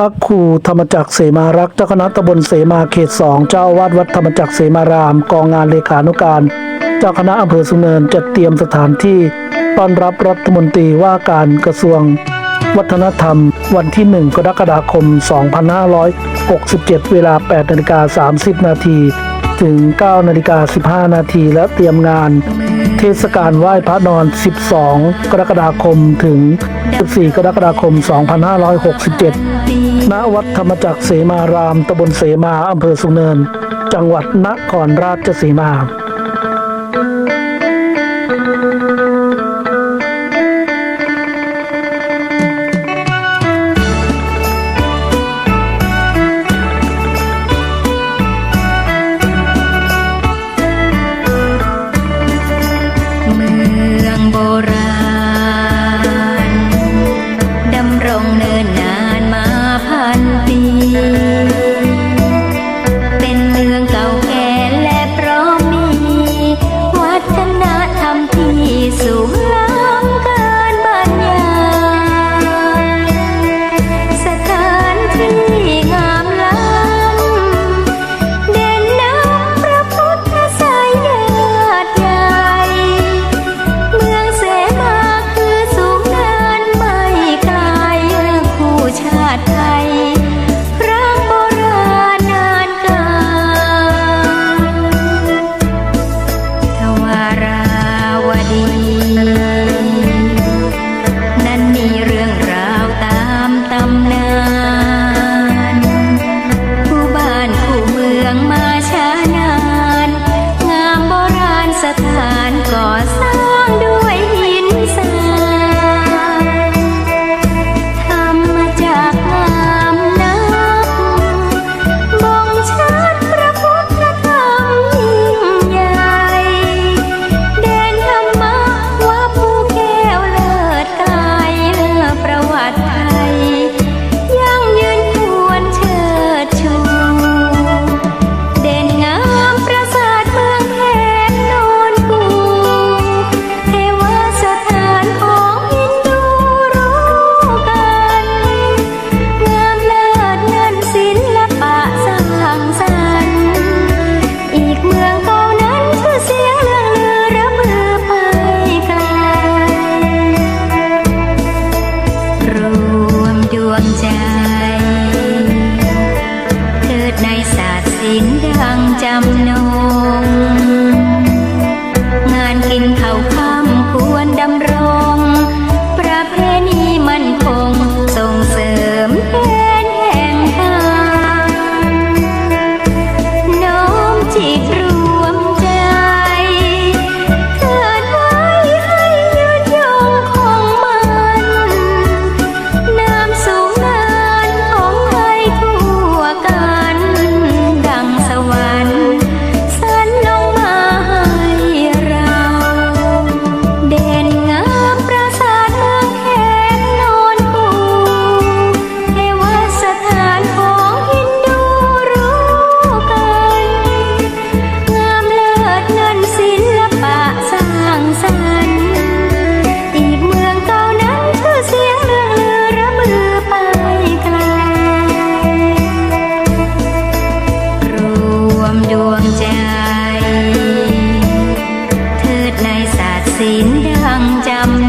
พระครูธรรมจักรเสมารักษ์เจ้าคณะตำบลเสมาเขตสองเจ้าวาดวัดธรรมจักรเสมาราม กองงานเลขานุการ เจ้าคณะอำเภอสุเนินจัดเตรียมสถานที่ต้อนรับรัฐมนตรีว่าการกระทรวง วัฒนธรรม วันที่ 1 กรกฎาคม 2567 เวลา 8นาฬิกา30 นาทีถึง 9นาฬิกา15 นาทีและเตรียมงาน เทศกาลไหว้พระนอน 12 กรกฎาคมถึง 14 กรกฎาคม 2567 ณ วัดธรรมจักรเสมาราม ตำบลเสมา อำเภอสุเนิน จังหวัดนครราชสีมา คู่ tim đang chăm